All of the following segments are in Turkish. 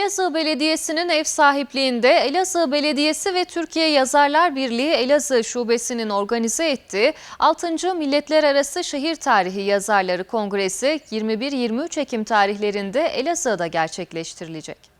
Elazığ Belediyesi'nin ev sahipliğinde Elazığ Belediyesi ve Türkiye Yazarlar Birliği Elazığ Şubesi'nin organize ettiği 6. Milletler Arası Şehir Tarihi Yazarları Kongresi 21-23 Ekim tarihlerinde Elazığ'da gerçekleştirilecek.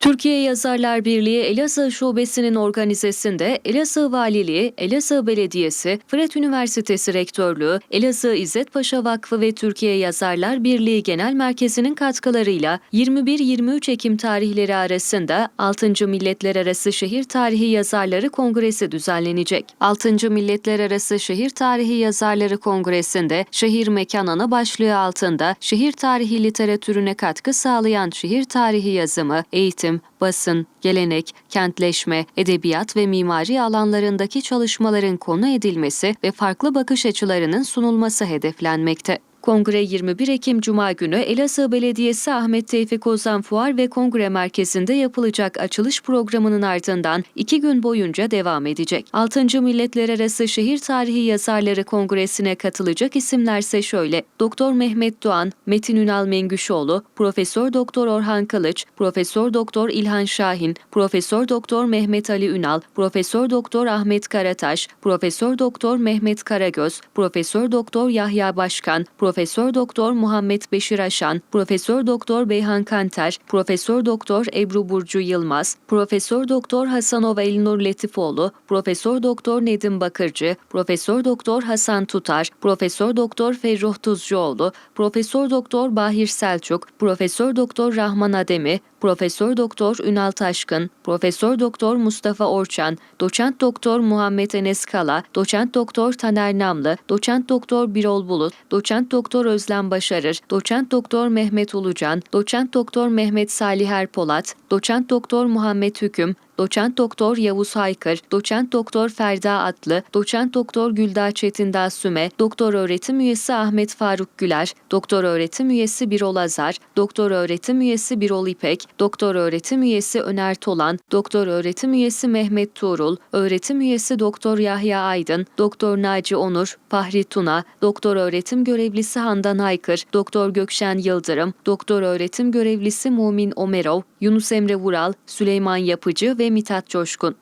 Türkiye Yazarlar Birliği Elazığ Şubesi'nin organizesinde Elazığ Valiliği, Elazığ Belediyesi, Fırat Üniversitesi Rektörlüğü, Elazığ İzzet Paşa Vakfı ve Türkiye Yazarlar Birliği Genel Merkezi'nin katkılarıyla 21-23 Ekim tarihleri arasında 6. Milletler Arası Şehir Tarihi Yazarları Kongresi düzenlenecek. 6. Milletler Arası Şehir Tarihi Yazarları Kongresi'nde şehir mekan ana başlığı altında şehir tarihi literatürüne katkı sağlayan şehir tarihi yazımı, eğitim, basın, gelenek, kentleşme, edebiyat ve mimari alanlarındaki çalışmaların konu edilmesi ve farklı bakış açılarının sunulması hedeflenmekte. Kongre 21 Ekim Cuma günü Elazığ Belediyesi Ahmet Tevfik Ozan Fuar ve Kongre Merkezi'nde yapılacak açılış programının ardından iki gün boyunca devam edecek. 6. Milletler Arası Şehir Tarihi Yazarları Kongresi'ne katılacak isimlerse şöyle. Doktor Mehmet Doğan, Metin Ünal Mengüşoğlu, Profesör Doktor Orhan Kılıç, Profesör Doktor İlhan Şahin, Profesör Doktor Mehmet Ali Ünal, Profesör Doktor Ahmet Karataş, Profesör Doktor Mehmet Karagöz, Profesör Doktor Yahya Başkan, Profesör Doktor Muhammed Beşir Aşan, Profesör Doktor Beyhan Kanter, Profesör Doktor Ebru Burcu Yılmaz, Profesör Doktor Hasanova Elnur Letifoğlu, Profesör Doktor Nedim Bakırcı, Profesör Doktor Hasan Tutar, Profesör Doktor Ferruh Tuzcuoğlu, Profesör Doktor Bahir Selçuk, Profesör Doktor Rahman Ademi, Profesör Doktor Ünal Taşkın, Profesör Doktor Mustafa Orçan, Doçent Doktor Muhammed Enes Kala, Doçent Doktor Taner Namlı, Doçent Doktor Birol Bulut, Doçent Doktor Özlem Başarır, Doçent Doktor Mehmet Ulucan, Doçent Doktor Mehmet Salih Erpolat, Doçent Doktor Muhammed Hüküm, Doçent Doktor Yavuz Haykır, Doçent Doktor Ferda Atlı, Doçent Doktor Gülda Çetin Süme, Doktor Öğretim Üyesi Ahmet Faruk Güler, Doktor Öğretim Üyesi Birol Azar, Doktor Öğretim Üyesi Birol İpek, Doktor Öğretim Üyesi Öner Tolan, Doktor Öğretim Üyesi Mehmet Tuğrul, Öğretim Üyesi Doktor Yahya Aydın, Doktor Naci Onur, Fahri Tuna, Doktor Öğretim Görevlisi Handan Aykır, Doktor Gökşen Yıldırım, Doktor Öğretim Görevlisi Mumin Omerov, Yunus Emre Vural, Süleyman Yapıcı ve Mithat Coşkun.